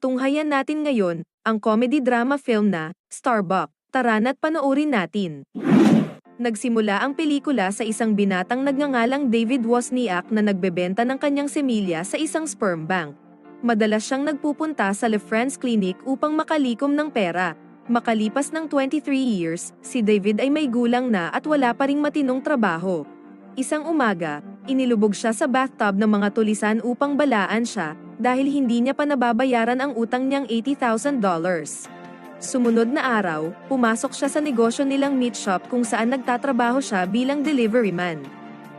Tunghayan natin ngayon, ang comedy-drama film na, Starbuck. Tara na't panoorin natin. Nagsimula ang pelikula sa isang binatang nagngangalang David Wozniak na nagbebenta ng kanyang semilya sa isang sperm bank. Madalas siyang nagpupunta sa Le France Clinic upang makalikom ng pera. Makalipas ng 23 years, si David ay may gulang na at wala pa ring matinong trabaho. Isang umaga, inilubog siya sa bathtub ng mga tulisan upang balaan siya, dahil hindi niya pa nababayaran ang utang niyang $80,000. Sumunod na araw, pumasok siya sa negosyo nilang meat shop kung saan nagtatrabaho siya bilang delivery man.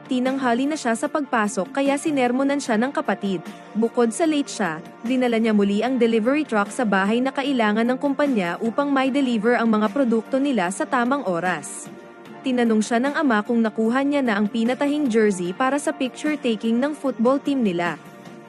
Tinanghali na siya sa pagpasok kaya sinermonan siya ng kapatid. Bukod sa late siya, dinala niya muli ang delivery truck sa bahay na kailangan ng kumpanya upang may deliver ang mga produkto nila sa tamang oras. Tinanong siya ng ama kung nakuha niya na ang pinatahing jersey para sa picture taking ng football team nila.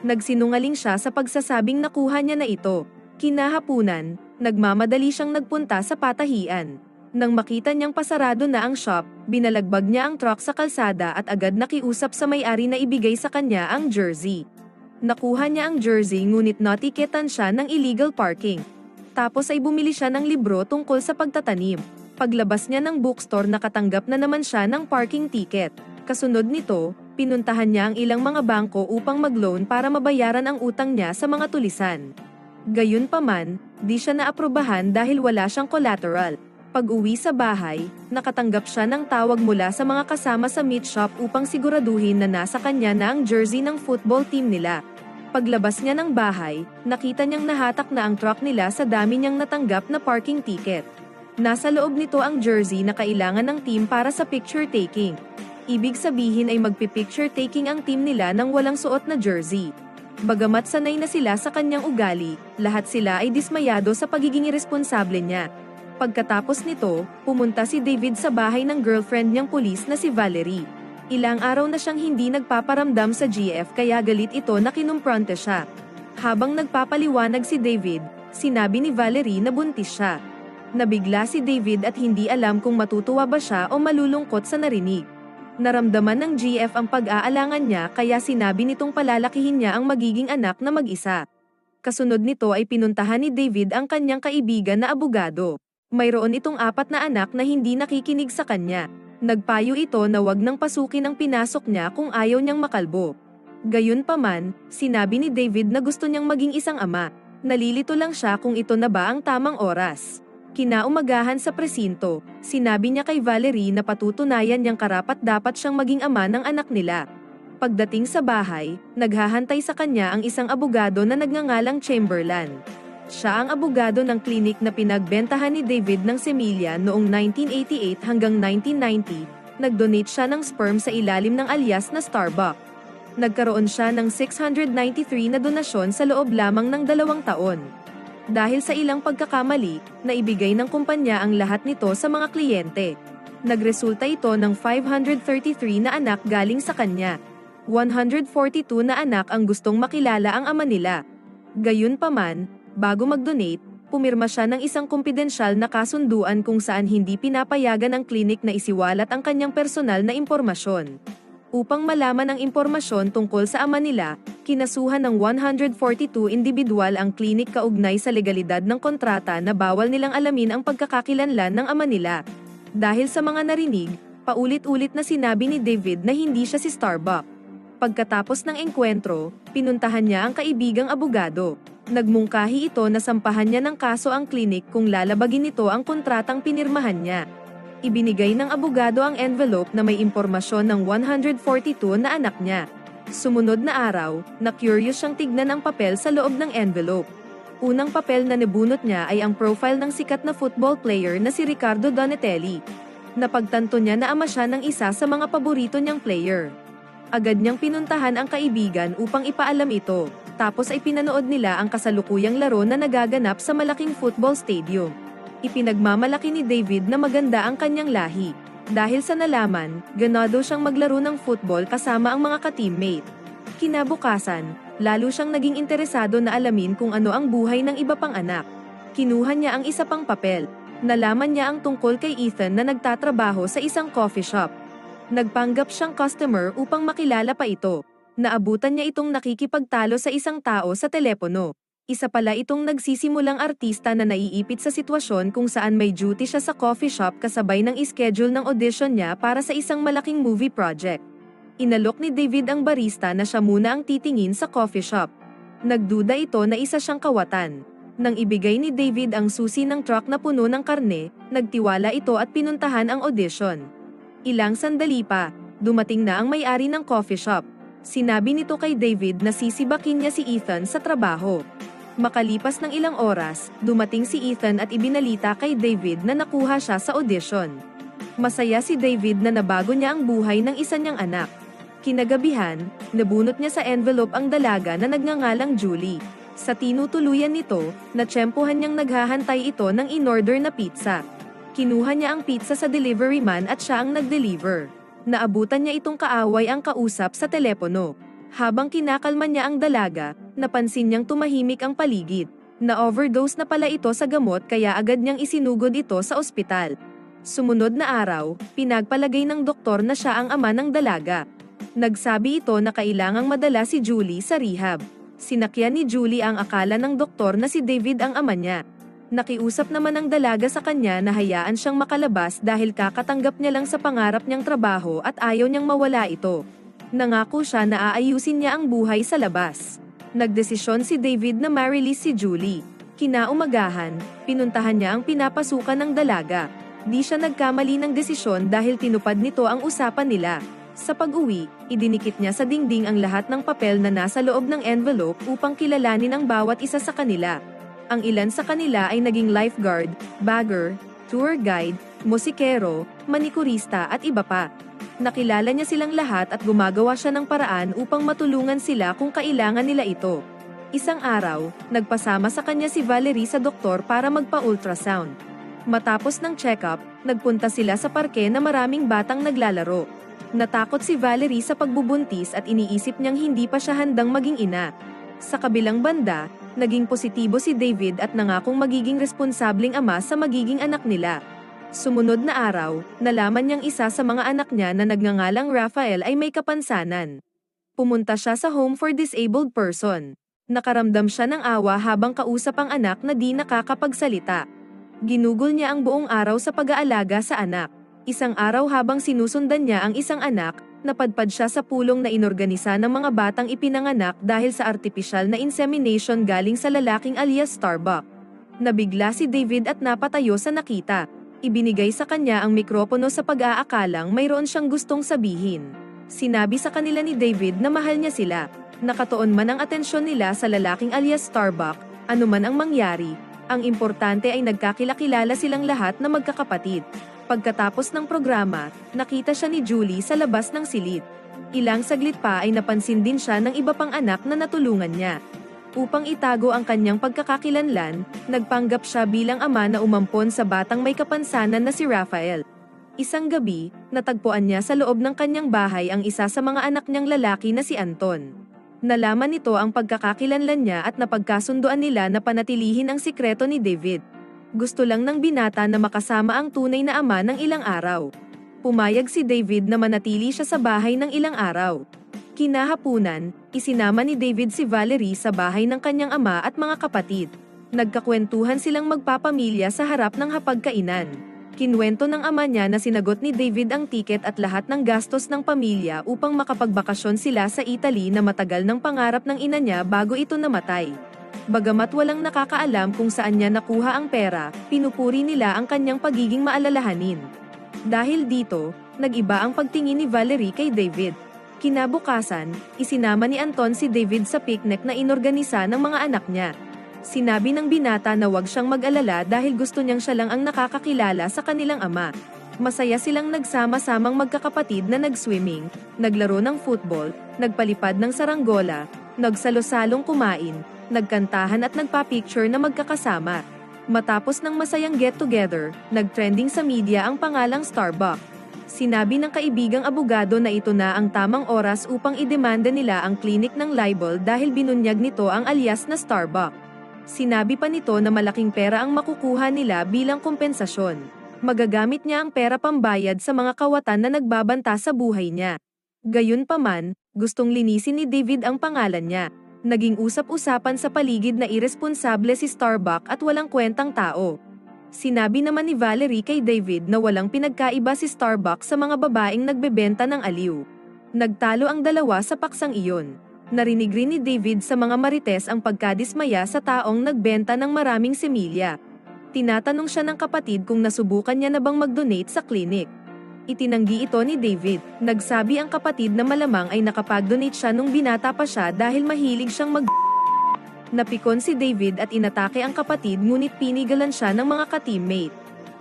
Nagsinungaling siya sa pagsasabing nakuha niya na ito. Kinahapunan, nagmamadali siyang nagpunta sa patahian. Nang makita niyang pasarado na ang shop, binalagbag niya ang truck sa kalsada at agad nakiusap sa may-ari na ibigay sa kanya ang jersey. Nakuha niya ang jersey ngunit natiketan siya ng illegal parking. Tapos ay bumili siya ng libro tungkol sa pagtatanim. Paglabas niya ng bookstore nakatanggap na naman siya ng parking ticket. Kasunod nito, pinuntahan niya ang ilang mga bangko upang mag-loan para mabayaran ang utang niya sa mga tulisan. Gayunpaman, di siya naaprubahan dahil wala siyang collateral. Pag-uwi sa bahay, nakatanggap siya ng tawag mula sa mga kasama sa meat shop upang siguraduhin na nasa kanya na ang jersey ng football team nila. Paglabas niya ng bahay, nakita niyang nahatak na ang truck nila sa dami niyang natanggap na parking ticket. Nasa loob nito ang jersey na kailangan ng team para sa picture taking. Ibig sabihin ay magpipicture taking ang team nila ng walang suot na jersey. Bagamat sanay na sila sa kanyang ugali, lahat sila ay dismayado sa pagiging irresponsable niya. Pagkatapos nito, pumunta si David sa bahay ng girlfriend niyang pulis na si Valerie. Ilang araw na siyang hindi nagpaparamdam sa GF kaya galit ito na kinumpronte siya. Habang nagpapaliwanag si David, sinabi ni Valerie na buntis siya. Nabigla si David at hindi alam kung matutuwa ba siya o malulungkot sa narinig. Naramdaman ng GF ang pag-aalangan niya kaya sinabi nitong palalakihin niya ang magiging anak na mag-isa. Kasunod nito ay pinuntahan ni David ang kanyang kaibigan na abogado. Mayroon itong apat na anak na hindi nakikinig sa kanya. Nagpayo ito na wag nang pasukin ang pinasok niya kung ayaw niyang makalbo. Gayunpaman, sinabi ni David na gusto niyang maging isang ama. Nalilito lang siya kung ito na ba ang tamang oras. Kinaumagahan sa presinto, sinabi niya kay Valerie na patutunayan niyang karapat dapat siyang maging ama ng anak nila. Pagdating sa bahay, naghahantay sa kanya ang isang abogado na nagngangalang Chamberlain. Siya ang abogado ng klinik na pinagbentahan ni David ng semilya noong 1988 hanggang 1990, nag-donate siya ng sperm sa ilalim ng alias na Starbuck. Nagkaroon siya ng 693 na donasyon sa loob lamang ng dalawang taon. Dahil sa ilang pagkakamali, naibigay ng kumpanya ang lahat nito sa mga kliyente. Nagresulta ito ng 533 na anak galing sa kanya. 142 na anak ang gustong makilala ang ama nila. Gayunpaman, bago mag-donate, pumirma siya ng isang kumpidensyal na kasunduan kung saan hindi pinapayagan ng klinik na isiwalat ang kanyang personal na impormasyon. Upang malaman ang impormasyon tungkol sa ama nila, kinasuhan ng 142 individual ang klinik kaugnay sa legalidad ng kontrata na bawal nilang alamin ang pagkakakilanlan ng ama nila. Dahil sa mga narinig, paulit-ulit na sinabi ni David na hindi siya si Starbuck. Pagkatapos ng engkwentro, pinuntahan niya ang kaibigang abogado. Nagmungkahi ito na sampahan niya ng kaso ang klinik kung lalabagin nito ang kontratang pinirmahan niya ibinigay ng abogado ang envelope na may impormasyon ng 142 na anak niya. Sumunod na araw, na-curious siyang tignan ang papel sa loob ng envelope. Unang papel na nabunot niya ay ang profile ng sikat na football player na si Ricardo Donatelli. Napagtanto niya na ama siya ng isa sa mga paborito niyang player. Agad niyang pinuntahan ang kaibigan upang ipaalam ito, tapos ay pinanood nila ang kasalukuyang laro na nagaganap sa malaking football stadium ipinagmamalaki ni David na maganda ang kanyang lahi. Dahil sa nalaman, ganado siyang maglaro ng football kasama ang mga ka-teammate. Kinabukasan, lalo siyang naging interesado na alamin kung ano ang buhay ng iba pang anak. Kinuha niya ang isa pang papel. Nalaman niya ang tungkol kay Ethan na nagtatrabaho sa isang coffee shop. Nagpanggap siyang customer upang makilala pa ito. Naabutan niya itong nakikipagtalo sa isang tao sa telepono. Isa pala itong nagsisimulang artista na naiipit sa sitwasyon kung saan may duty siya sa coffee shop kasabay ng ischedule ng audition niya para sa isang malaking movie project. Inalok ni David ang barista na siya muna ang titingin sa coffee shop. Nagduda ito na isa siyang kawatan. Nang ibigay ni David ang susi ng truck na puno ng karne, nagtiwala ito at pinuntahan ang audition. Ilang sandali pa, dumating na ang may-ari ng coffee shop. Sinabi nito kay David na sisibakin niya si Ethan sa trabaho. Makalipas ng ilang oras, dumating si Ethan at ibinalita kay David na nakuha siya sa audition. Masaya si David na nabago niya ang buhay ng isa niyang anak. Kinagabihan, nabunot niya sa envelope ang dalaga na nagngangalang Julie. Sa tinutuluyan nito, natsyempohan niyang naghahantay ito ng in-order na pizza. Kinuha niya ang pizza sa delivery man at siya ang nag-deliver. Naabutan niya itong kaaway ang kausap sa telepono. Habang kinakalma niya ang dalaga, napansin niyang tumahimik ang paligid. Na-overdose na pala ito sa gamot kaya agad niyang isinugod ito sa ospital. Sumunod na araw, pinagpalagay ng doktor na siya ang ama ng dalaga. Nagsabi ito na kailangang madala si Julie sa rehab. Sinakyan ni Julie ang akala ng doktor na si David ang ama niya. Nakiusap naman ang dalaga sa kanya na hayaan siyang makalabas dahil kakatanggap niya lang sa pangarap niyang trabaho at ayaw niyang mawala ito. Nangako siya na aayusin niya ang buhay sa labas. Nagdesisyon si David na ma-release si Julie. Kinaumagahan, pinuntahan niya ang pinapasukan ng dalaga. Di siya nagkamali ng desisyon dahil tinupad nito ang usapan nila. Sa pag-uwi, idinikit niya sa dingding ang lahat ng papel na nasa loob ng envelope upang kilalanin ang bawat isa sa kanila. Ang ilan sa kanila ay naging lifeguard, bagger, tour guide, musikero, manikurista at iba pa. Nakilala niya silang lahat at gumagawa siya ng paraan upang matulungan sila kung kailangan nila ito. Isang araw, nagpasama sa kanya si Valerie sa doktor para magpa-ultrasound. Matapos ng check-up, nagpunta sila sa parke na maraming batang naglalaro. Natakot si Valerie sa pagbubuntis at iniisip niyang hindi pa siya handang maging ina. Sa kabilang banda, naging positibo si David at nangakong magiging responsabling ama sa magiging anak nila. Sumunod na araw, nalaman niyang isa sa mga anak niya na nagngangalang Rafael ay may kapansanan. Pumunta siya sa home for disabled person. Nakaramdam siya ng awa habang kausap ang anak na di nakakapagsalita. Ginugol niya ang buong araw sa pag-aalaga sa anak. Isang araw habang sinusundan niya ang isang anak, napadpad siya sa pulong na inorganisa ng mga batang ipinanganak dahil sa artificial na insemination galing sa lalaking alias Starbuck. Nabigla si David at napatayo sa nakita. Ibinigay sa kanya ang mikropono sa pag-aakalang mayroon siyang gustong sabihin. Sinabi sa kanila ni David na mahal niya sila. Nakatuon man ang atensyon nila sa lalaking alias Starbuck, anuman ang mangyari, ang importante ay nagkakilakilala silang lahat na magkakapatid. Pagkatapos ng programa, nakita siya ni Julie sa labas ng silid. Ilang saglit pa ay napansin din siya ng iba pang anak na natulungan niya. Upang itago ang kanyang pagkakakilanlan, nagpanggap siya bilang ama na umampon sa batang may kapansanan na si Rafael. Isang gabi, natagpuan niya sa loob ng kanyang bahay ang isa sa mga anak niyang lalaki na si Anton. Nalaman nito ang pagkakakilanlan niya at napagkasunduan nila na panatilihin ang sikreto ni David. Gusto lang ng binata na makasama ang tunay na ama ng ilang araw. Pumayag si David na manatili siya sa bahay ng ilang araw. Kinahapunan, isinama ni David si Valerie sa bahay ng kanyang ama at mga kapatid. Nagkakwentuhan silang magpapamilya sa harap ng hapagkainan. Kinwento ng ama niya na sinagot ni David ang tiket at lahat ng gastos ng pamilya upang makapagbakasyon sila sa Italy na matagal ng pangarap ng ina niya bago ito namatay. Bagamat walang nakakaalam kung saan niya nakuha ang pera, pinupuri nila ang kanyang pagiging maalalahanin. Dahil dito, nag-iba ang pagtingin ni Valerie kay David. Kinabukasan, isinama ni Anton si David sa picnic na inorganisa ng mga anak niya. Sinabi ng binata na huwag siyang mag-alala dahil gusto niyang siya lang ang nakakakilala sa kanilang ama. Masaya silang nagsama-samang magkakapatid na nag-swimming, naglaro ng football, nagpalipad ng saranggola, nagsalo-salong kumain, nagkantahan at nagpa-picture na magkakasama. Matapos ng masayang get-together, nag-trending sa media ang pangalang Starbucks. Sinabi ng kaibigang abogado na ito na ang tamang oras upang idemanda nila ang klinik ng libel dahil binunyag nito ang alias na Starbuck. Sinabi pa nito na malaking pera ang makukuha nila bilang kompensasyon. Magagamit niya ang pera pambayad sa mga kawatan na nagbabanta sa buhay niya. Gayunpaman, gustong linisin ni David ang pangalan niya. Naging usap-usapan sa paligid na irresponsable si Starbuck at walang kwentang tao. Sinabi naman ni Valerie kay David na walang pinagkaiba si Starbuck sa mga babaeng nagbebenta ng aliw. Nagtalo ang dalawa sa paksang iyon. Narinig rin ni David sa mga marites ang pagkadismaya sa taong nagbenta ng maraming semilya. Tinatanong siya ng kapatid kung nasubukan niya na bang mag-donate sa clinic. Itinanggi ito ni David. Nagsabi ang kapatid na malamang ay nakapag-donate siya nung binata pa siya dahil mahilig siyang mag Napikon si David at inatake ang kapatid ngunit pinigalan siya ng mga ka-teammate.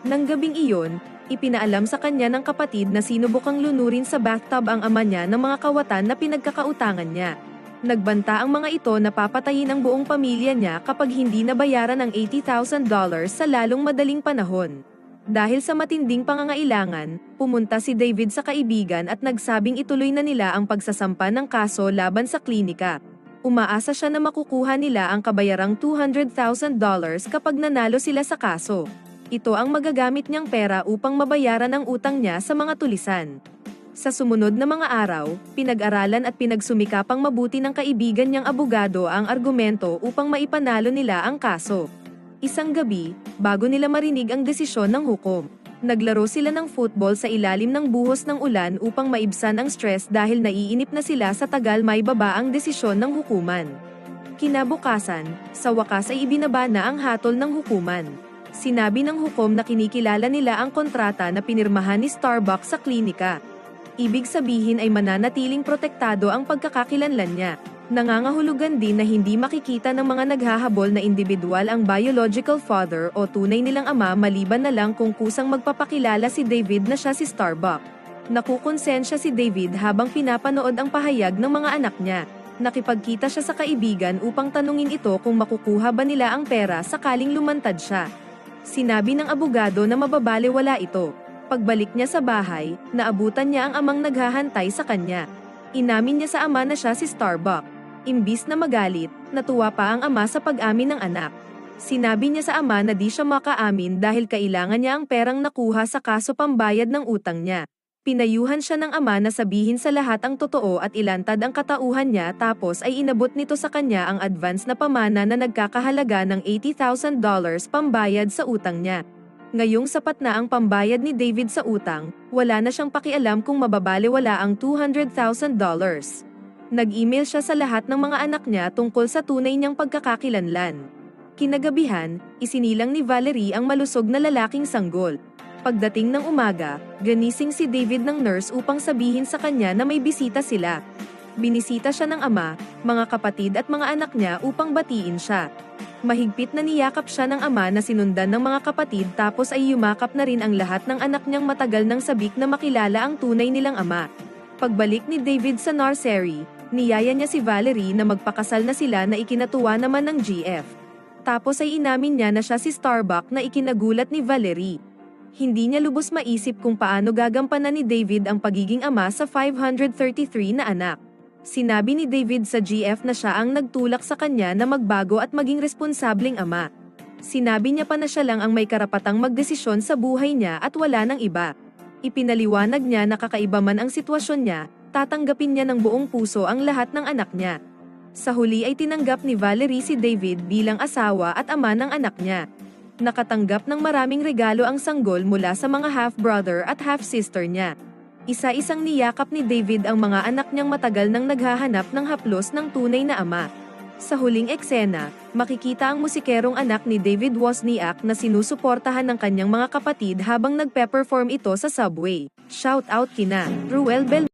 Nang gabing iyon, ipinaalam sa kanya ng kapatid na sinubukang lunurin sa bathtub ang ama niya ng mga kawatan na pinagkakautangan niya. Nagbanta ang mga ito na papatayin ang buong pamilya niya kapag hindi nabayaran ang $80,000 sa lalong madaling panahon. Dahil sa matinding pangangailangan, pumunta si David sa kaibigan at nagsabing ituloy na nila ang pagsasampa ng kaso laban sa klinika. Umaasa siya na makukuha nila ang kabayarang $200,000 kapag nanalo sila sa kaso. Ito ang magagamit niyang pera upang mabayaran ang utang niya sa mga tulisan. Sa sumunod na mga araw, pinag-aralan at pinagsumikapang mabuti ng kaibigan niyang abogado ang argumento upang maipanalo nila ang kaso. Isang gabi, bago nila marinig ang desisyon ng hukom, naglaro sila ng football sa ilalim ng buhos ng ulan upang maibsan ang stress dahil naiinip na sila sa tagal may baba ang desisyon ng hukuman. Kinabukasan, sa wakas ay ibinaba na ang hatol ng hukuman. Sinabi ng hukom na kinikilala nila ang kontrata na pinirmahan ni Starbucks sa klinika. Ibig sabihin ay mananatiling protektado ang pagkakakilanlan niya. Nangangahulugan din na hindi makikita ng mga naghahabol na individual ang biological father o tunay nilang ama maliban na lang kung kusang magpapakilala si David na siya si Starbuck. Nakukonsensya si David habang pinapanood ang pahayag ng mga anak niya. Nakipagkita siya sa kaibigan upang tanungin ito kung makukuha ba nila ang pera sakaling lumantad siya. Sinabi ng abogado na mababaliwala ito. Pagbalik niya sa bahay, naabutan niya ang amang naghahantay sa kanya. Inamin niya sa ama na siya si Starbuck. Imbis na magalit, natuwa pa ang ama sa pag-amin ng anak. Sinabi niya sa ama na di siya makaamin dahil kailangan niya ang perang nakuha sa kaso pambayad ng utang niya. Pinayuhan siya ng ama na sabihin sa lahat ang totoo at ilantad ang katauhan niya tapos ay inabot nito sa kanya ang advance na pamana na nagkakahalaga ng $80,000 pambayad sa utang niya. Ngayong sapat na ang pambayad ni David sa utang, wala na siyang pakialam kung mababaliwala ang $200,000. Nag-email siya sa lahat ng mga anak niya tungkol sa tunay niyang pagkakakilanlan. Kinagabihan, isinilang ni Valerie ang malusog na lalaking sanggol. Pagdating ng umaga, ganising si David ng nurse upang sabihin sa kanya na may bisita sila. Binisita siya ng ama, mga kapatid at mga anak niya upang batiin siya. Mahigpit na niyakap siya ng ama na sinundan ng mga kapatid tapos ay yumakap na rin ang lahat ng anak niyang matagal nang sabik na makilala ang tunay nilang ama. Pagbalik ni David sa nursery, niyaya niya si Valerie na magpakasal na sila na ikinatuwa naman ng GF. Tapos ay inamin niya na siya si Starbuck na ikinagulat ni Valerie. Hindi niya lubos maisip kung paano gagampanan ni David ang pagiging ama sa 533 na anak. Sinabi ni David sa GF na siya ang nagtulak sa kanya na magbago at maging responsableng ama. Sinabi niya pa na siya lang ang may karapatang magdesisyon sa buhay niya at wala ng iba. Ipinaliwanag niya na kakaiba man ang sitwasyon niya, tatanggapin niya ng buong puso ang lahat ng anak niya. Sa huli ay tinanggap ni Valerie si David bilang asawa at ama ng anak niya. Nakatanggap ng maraming regalo ang sanggol mula sa mga half-brother at half-sister niya. Isa-isang niyakap ni David ang mga anak niyang matagal nang naghahanap ng haplos ng tunay na ama. Sa huling eksena, makikita ang musikerong anak ni David Wozniak na sinusuportahan ng kanyang mga kapatid habang nagpe-perform ito sa subway. Shout out kina Ruel Bel